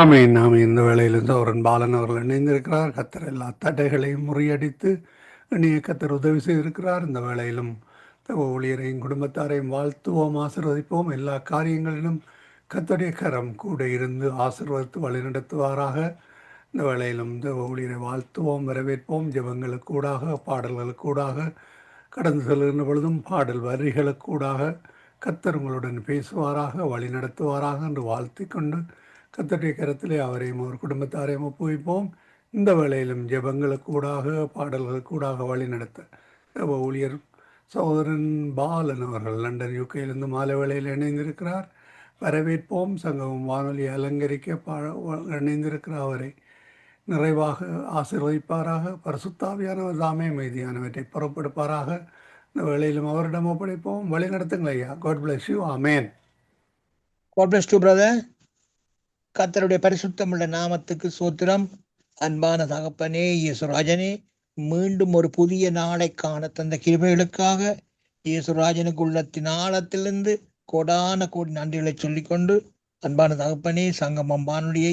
ஆமீன் நாம் இந்த வேளையிலிருந்து அவரன் பாலன் அவர்கள் இணைந்திருக்கிறார். கத்தர் எல்லா தடைகளையும் முறியடித்து அணிய கத்தர் உதவி செய்திருக்கிறார். இந்த வேளையிலும் தவ ஊழியரையும் குடும்பத்தாரையும் வாழ்த்துவோம் ஆசிர்வதிப்போம். எல்லா காரியங்களிலும் கத்தருடைய கரம் கூட இருந்து ஆசிர்வதித்து வழிநடத்துவாராக இந்த வேளையிலும் இந்த ஊழியரை வாழ்த்துவோம் வரவேற்போம். ஜபங்களுக்கூடாக பாடல்களுக்கூடாக கடந்து செல்கின்ற பொழுதும் பாடல் வரிகளுக்கூடாக கத்தர் உங்களுடன் பேசுவாராக வழி நடத்துவாராக என்று வாழ்த்திக் கொண்டு கத்தருடைய கரத்திலே அவரையும் அவர் குடும்பத்தாரையும் ஒப்புவிப்போம் இந்த வேளையிலும் ஜெபங்களுக்கூடாக பாடல்களுக்கூடாக வழி நடத்த. ஊழியர் சகோதரன் பாலன் அவர்கள் லண்டன் யூகேயிலிருந்து மாலை வேளையில் இணைந்திருக்கிறார். வரவேற்போம். சங்கமும் வானொலி அலங்கரிக்க பா இணைந்திருக்கிற அவரை நிறைவாக ஆசீர்வதிப்பாராக. பரிசுத்தாவியானவர் தாமே மீதியானவற்றை புறப்படுப்பாராக. இந்த வேளையிலும் அவரிடம் ஒப்படைப்போம். வழி நடத்துங்கள் ஐயா. God bless you amen God bless to brother கத்தருடைய பரிசுத்தமுள்ள நாமத்துக்கு சோத்திரம். அன்பான தகப்பனே இயேசுராஜனே மீண்டும் ஒரு புதிய நாளை காண தந்த கிருபைகளுக்காக இயேசுராஜனுக்கு உள்ளத்தின் ஆழத்திலிருந்து கோடான கோடி நன்றிகளை சொல்லிக்கொண்டு அன்பான தகப்பனே சங்கம் அம்பானுடைய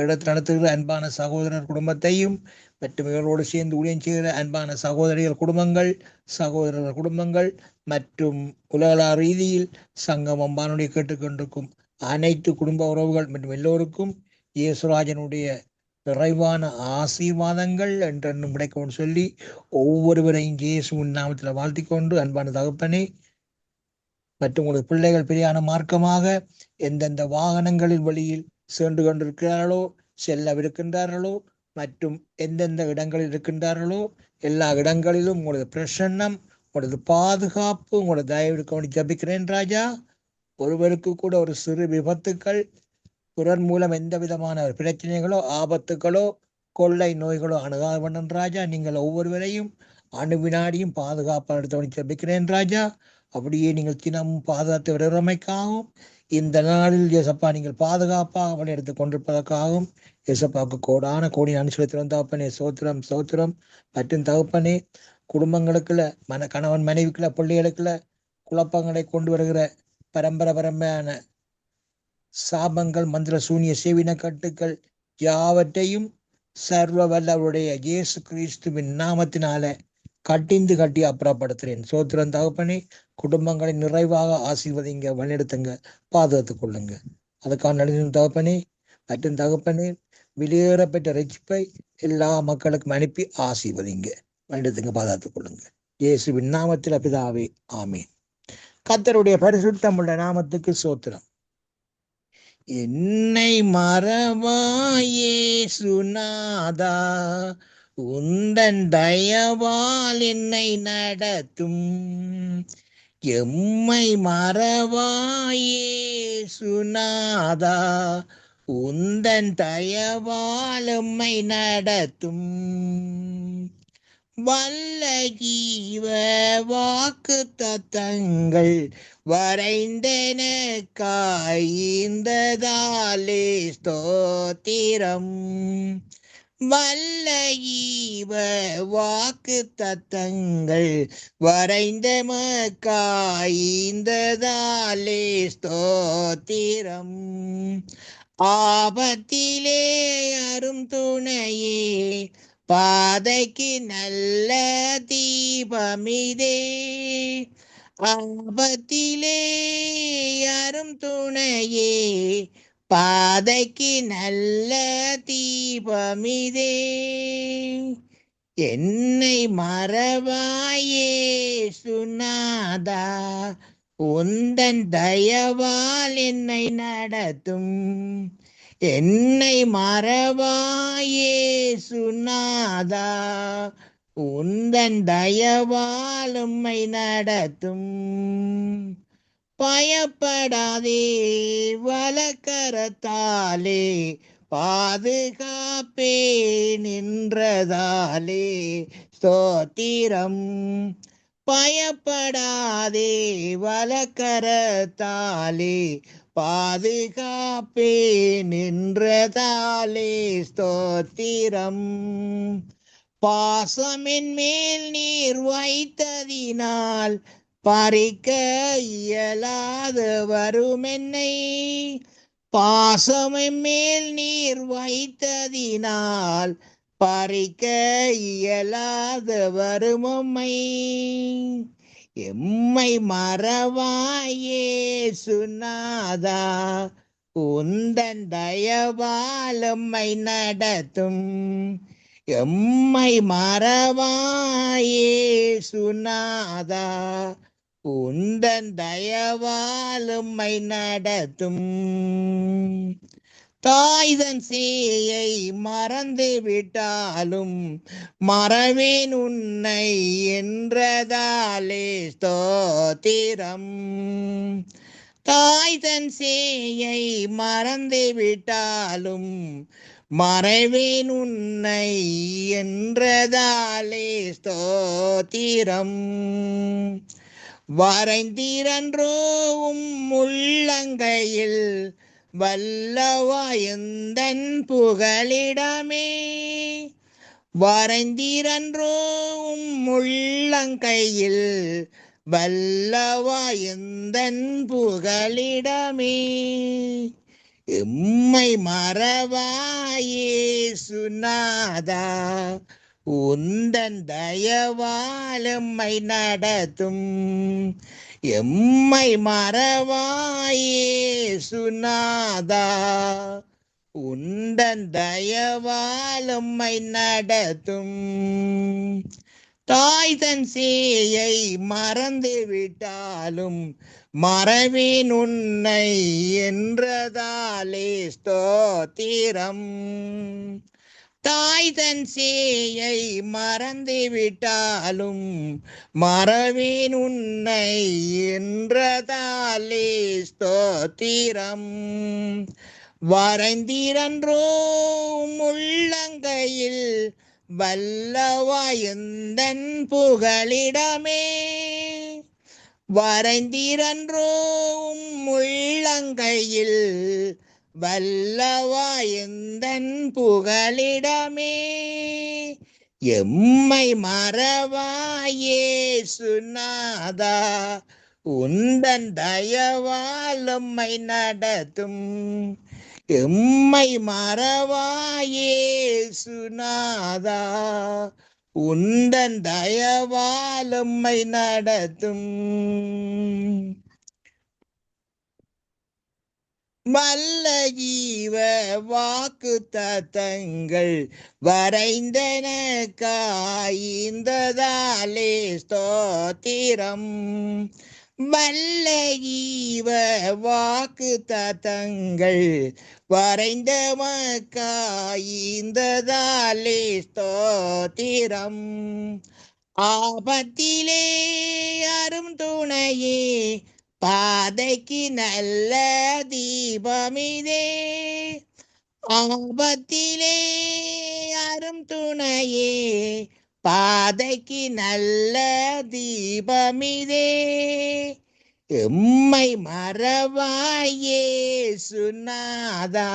இடத்தில் நடத்துகிற அன்பான சகோதரர் குடும்பத்தையும் மற்றும் சேர்ந்து ஊழியம் செய்கிற அன்பான சகோதரிகள் குடும்பங்கள் சகோதரர் குடும்பங்கள் மற்றும் உலகளா ரீதியில் சங்கம் அம்பானுடைய கேட்டுக்கொண்டிருக்கும் அனைத்து குடும்ப உறவுகள் மற்றும் எல்லோருக்கும் இயேசுராஜனுடைய நிறைவான ஆசீர்வாதங்கள் என்றென்னும் கிடைக்கும்னு சொல்லி ஒவ்வொருவரையும் இயேசுவின் நாமத்தில் வாழ்த்திக்கொண்டு அன்பான தகப்பனே மற்றும் உங்களது பிள்ளைகள் பிரியான மார்க்கமாக எந்தெந்த வாகனங்களில் வழியில் சென்று கொண்டிருக்கிறார்களோ செல்லவிருக்கின்றார்களோ மற்றும் எந்தெந்த இடங்களில் இருக்கின்றார்களோ எல்லா இடங்களிலும் உங்களது பிரசன்னம் உங்களது பாதுகாப்பு உங்களது தயவு இருக்க ஜபிக்கிறேன் ராஜா. ஒருவருக்கு கூட ஒரு சிறு விபத்துக்கள் பிறர் மூலம் எந்த விதமான ஒரு பிரச்சனைகளோ ஆபத்துகளோ கொள்ளை நோய்களோ அணுகாவண்ணன் ராஜா நீங்கள் ஒவ்வொருவரையும் அணு வினாடியும் பாதுகாப்பாக எடுத்தவனை ஜபிக்கிறேன் ராஜா. அப்படியே நீங்கள் தினமும் பாதுகாத்து வருகிறமைக்காகவும் இந்த நாளில் இயேசப்பா நீங்கள் பாதுகாப்பாக அவனை எடுத்து கொண்டிருப்பதற்காகவும் இயேசப்பாவுக்கு கோடான கோடி அனுசரித்து தகப்பனே சோத்திரம் சோத்திரம். மற்றும் தகப்பனே குடும்பங்களுக்குள்ள மன கணவன் மனைவிக்குள்ள பிள்ளைகளுக்குள்ள குழப்பங்களை கொண்டு வருகிற பரம்பரை பரம்பரையான சாபங்கள் மந்திர சூனிய சேவின கட்டுக்கள் யாவற்றையும் சர்வ வல்லவருடைய இயேசு கிறிஸ்துவின் நாமத்தினால கட்டிந்து கட்டி அப்புறப்படுத்துறேன் சோத்திரம் தகப்பனே குடும்பங்களை நிறைவாக ஆசீர்வதிங்க வழிநடத்துங்க பாதுகாத்துக் கொள்ளுங்க. அதுக்கான நடிகர் தகப்பனே மற்றும் தகப்பனே வெளியேறப்பட்ட ரட்சிப்பை எல்லா மக்களுக்கும் அனுப்பி ஆசீர்வதிங்க வழிநடத்துங்க பாதுகாத்துக் கொள்ளுங்க. இயேசுவின் நாமத்தில் பிதாவே ஆமீன். கத்தருடைய பரிசுத்தமுள்ள நாமத்துக்கு சோத்திரம். என்னை மறவாயே சுனாதா உந்தன் தயவால் என்னை நடத்தும். எம்மை மறவாயே சுனாதா உந்தன் தயவால் எம்மை நடத்தும். வல்ல ஜீவ வாக்கு தத்தங்கள் வரைந்தன வரைந்தனக்காய்ந்ததாலே ஸ்தோத்திரம். வல்ல ஈவ வாக்கு தத்தங்கள் வரைந்த வரைந்தமக்காய்ந்ததாலே ஸ்தோத்திரம். ஆபத்திலே அரும் துணையே பாதைக்கு நல்ல தீபமிதே. ஆபத்திலே யாரும் துணையே. பாதைக்கு நல்ல தீபமிதே. என்னை மறவாயே சுனாதா உந்தன் தயவால் என்னை நடத்தும். என்னை மறவாயே சுனாதா உந்தன் தயவால் உம்மை நடத்தும். பயப்படாதே வலக்கரத்தாலே பாதுகாப்பே நின்றதாலே ஸ்தோத்திரம். பயப்படாதே வலக்கரத்தாலே பாதுகாப்பே நின்றதாலே ஸ்தோத்திரம். பாசமின் மேல் நீர் வைத்ததினால் பறிக்க இயலாது வரும் என்னை பாசமின் மேல் நீர் வைத்ததினால் பறிக்க இயலாத வருமம்மை எம்மை மறவாயே சுனாதா உந்தன் தயவாலம்மை நடத்தும். எம்மை மறவாயே சுனாதா உந்தன் தயவாலும்மை நடத்தும். தாய்தன் சேயை மறந்து விட்டாலும் மறவேன் உன்னை என்றதாலே ஸ்தோத்திரம். தாய்தன் சேயை மறந்து விட்டாலும் மறைவேன் உன்னை என்றதாலே ஸ்தோத்திரம். வரைந்திரன்றோவும் உள்ளங்கையில் வல்லவாயந்தன் புகழிடமே. வரைந்திரன்றோவும் உள்ளங்கையில் வல்லவாயந்தன் புகழிடமே. எம்மை மறவாயே சுனாதா உந்தன் தயவாலம்மை நடத்தும். எம்மை மறவாயே சுனாதா உந்தன் தயவாலம்மை நடத்தும். தாய் தன் சேயை மறந்து விட்டாலும் மறவேன் உன்னை என்றதாலே ஸ்தோத்திரம். தாய் தன் சேயை மறந்து விட்டாலும் மறவேன் உன்னை என்றதாலே ஸ்தோத்திரம். வரைந்திரன்றோ உள்ளங்கையில் வல்லவாயந்தன் புகழிடமே. வரைந்திரன்றோ உள்ளங்கையில் வல்லவாயந்தன் புகழிடமே? எம்மை மறவாயே சுனாதா உந்தன் தயவால் உம்மை நடத்தும்? எம்மை மறவாயே சுனாதா உந்தன் தயவால் உம்மை நடத்தும்? வல்ல ஜீவ வாக்கு தத்தங்கள் வரைந்தன காய்ந்ததாலே ஸ்தோத்திரம். வல்ல ஜீவ வாக்கு தத்தங்கள் வரைந்த மக்காய்ந்ததாலே ஸ்தோத்திரம். ஆபத்திலே அரும் துணையே பாதைக்கு நல்ல தீபமிதே ஆபத்திலே அரும் துணையே பாதைக்கு நல்ல தீபமிதே எம்மை மறவாயே சுனாதா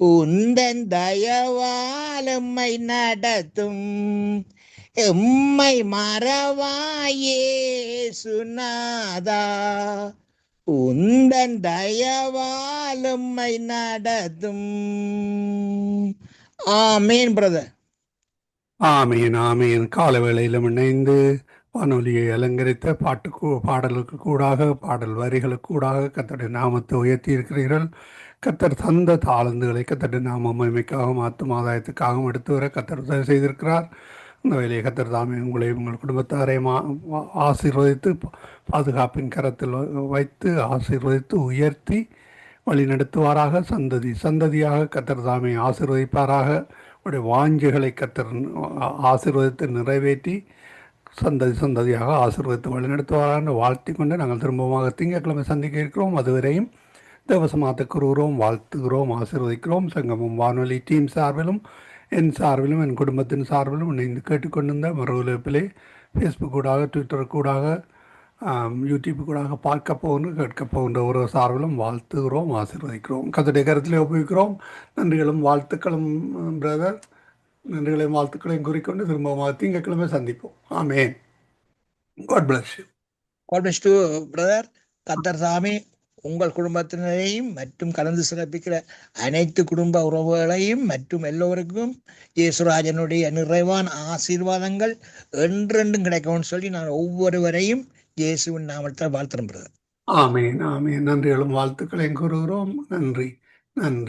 உந்தன் தயவாலம்மை நடத்தும். எம்மை மறவாயே சுனாதா உந்தன் தயவாலும்மை நடத்தும். ஆமீன் பிரதர் ஆமீன் ஆமீன். கால வேளையிலும் இணைந்து வானொலியை அலங்கரித்த பாட்டு கூ- பாடலுக்கு கூடாக பாடல் வரிகளுக்கு கூடாக கத்தருடைய நாமத்தை உயர்த்தி இருக்கிறீர்கள் கத்தர் தந்த தாளந்துகளை கத்தருடைய நாம மகிமைக்காகவும் ஆத்தும் ஆதாயத்துக்காகவும் எடுத்து வர கத்தர் உதவி செய்திருக்கிறார். இந்த வேலையை கத்தர் தாமே உங்களை உங்கள் குடும்பத்தாரையும் ஆ- ஆசீர்வதித்து பாதுகாப்பின் கரத்தில் வ- வைத்து ஆசீர்வதித்து உயர்த்தி வழிநடத்துவாராக சந்ததி சந்ததியாக கத்தர் தாமே ஆசீர்வதிப்பாராக. உடைய வாஞ்சுகளை கத்தர் ஆசீர்வதித்து நிறைவேற்றி சந்ததி சந்ததியாக ஆசீர்வதித்து வழிநடத்துவாரான்னு வாழ்த்தி கொண்டு நாங்கள் திரும்பமாக திங்கட்கிழமை சந்திக்க இருக்கிறோம். அதுவரையும் தேவசமாத்த கூறுகிறோம் வாழ்த்துகிறோம் ஆசீர்வதிக்கிறோம். சங்கமும் வானொலி டீம் சார்பிலும் என் சார்பிலும் என் குடும்பத்தின் சார்பிலும் இணைந்து கேட்டுக்கொண்டிருந்த மறுவலைப்பிலே ஃபேஸ்புக் கூடாக ட்விட்டர் கூடாக யூடியூப் கூடாக பார்க்க போகணும் கேட்க போகின்ற ஒரு சார்பிலும் வாழ்த்துகிறோம் ஆசீர்வதிக்கிறோம். கத்துடைய கருத்திலே ஒப்புவிக்கிறோம். நன்றிகளும் வாழ்த்துக்களும் பிரதர் நன்றிகளையும் வாழ்த்துக்களையும் குறிக்கொண்டு திரும்பமாக திங்கக்கிழமை சந்திப்போம். Amen God bless you. God bless to brother கத்தர் சாமி. உங்கள் குடும்பத்தினரையும் மற்றும் கலந்து சிறப்பிக்கிற அனைத்து குடும்ப உறவுகளையும் மற்றும் எல்லோருக்கும் இயேசுராஜனுடைய நிறைவான ஆசீர்வாதங்கள் என்றென்றும் கிடைக்கும்னு சொல்லி நான் ஒவ்வொருவரையும் இயேசுவின் நாமத்தில் வாழ்த்துறேன் ஆமே ஆமே நன்றிகளும் வாழ்த்துக்களையும் கூறுகிறோம். நன்றி நன்றி.